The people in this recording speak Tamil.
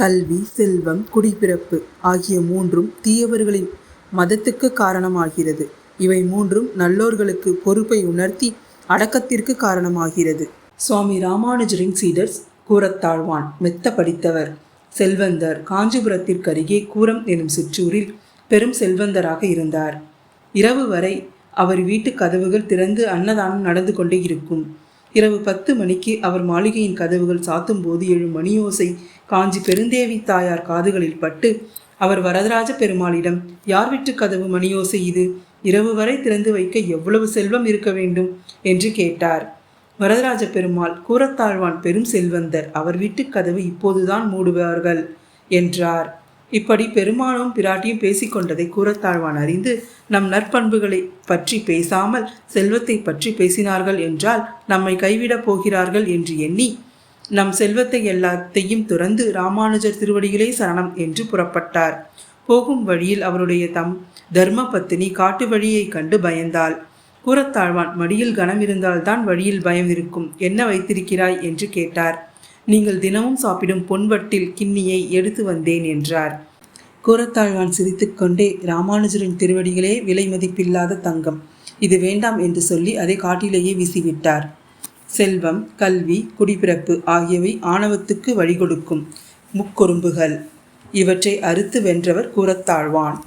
கல்வி செல்வம் குடிப்பிறப்பு ஆகிய மூன்றும் தீயவர்களின் மதத்துக்கு காரணமாகிறது. இவை மூன்றும் நல்லோர்களுக்கு பொறுப்பை உணர்த்தி அடக்கத்திற்கு காரணமாகிறது. சுவாமி ராமானுஜரின் சீடர்ஸ் கூரத்தாழ்வான் மெத்த படித்தவர். செல்வந்தர் காஞ்சிபுரத்திற்கருகே கூரம் எனும் சிற்றூரில் பெரும் செல்வந்தராக இருந்தார். இரவு வரை அவர் வீட்டு கதவுகள் திறந்து அன்னதானம் நடந்து கொண்டே இருக்கும். இரவு பத்து மணிக்கு அவர் மாளிகையின் கதவுகள் சாத்தும் போது எழும் மணியோசை காஞ்சி பெருந்தேவி தாயார் காதுகளில் பட்டு அவர் வரதராஜ பெருமாளிடம் யார் வீட்டு கதவு மணியோசை இது? இரவு வரை திறந்து வைக்க எவ்வளவு செல்வம் இருக்க வேண்டும்? என்று கேட்டார். வரதராஜ பெருமாள் கூரத்தாழ்வான் பெரும் செல்வந்தர். அவர் வீட்டு கதவு இப்போதுதான் மூடுவார்கள் என்றார். இப்படி பெருமானும் பிராட்டியும் பேசிக்கொண்டதை கூறத்தாழ்வான் அறிந்து நம் நற்பண்புகளை பற்றி பேசாமல் செல்வத்தை பற்றி பேசினார்கள் என்றால் நம்மை கைவிடப் போகிறார்கள் என்று எண்ணி நம் செல்வத்தை எல்லாத்தையும் துறந்து ராமானுஜர் திருவடிகளே சரணம் என்று புறப்பட்டார். போகும் வழியில் அவருடைய தம் தர்ம பத்தினி காட்டு வழியை கண்டு பயந்தாள். கூறத்தாழ்வான் மடியில் கனம் இருந்தால்தான் வழியில் பயம் இருக்கும். என்ன வைத்திருக்கிறாய்? என்று கேட்டார். நீங்கள் தினமும் சாப்பிடும் பொன்வட்டில் கிண்ணியை எடுத்து வந்தேன் என்றார். கூரத்தாழ்வான் சிரித்துக்கொண்டே ராமானுஜரின் திருவடிகளே விலை மதிப்பில்லாத தங்கம். இது வேண்டாம் என்று சொல்லி அதை காட்டிலேயே வீசிவிட்டார். செல்வம் கல்வி குடிபிறப்பு ஆகியவை ஆணவத்துக்கு வழிகொடுக்கும் முக்கொரும்புகள் இவற்றை அறுத்து வென்றவர் கூரத்தாழ்வான்.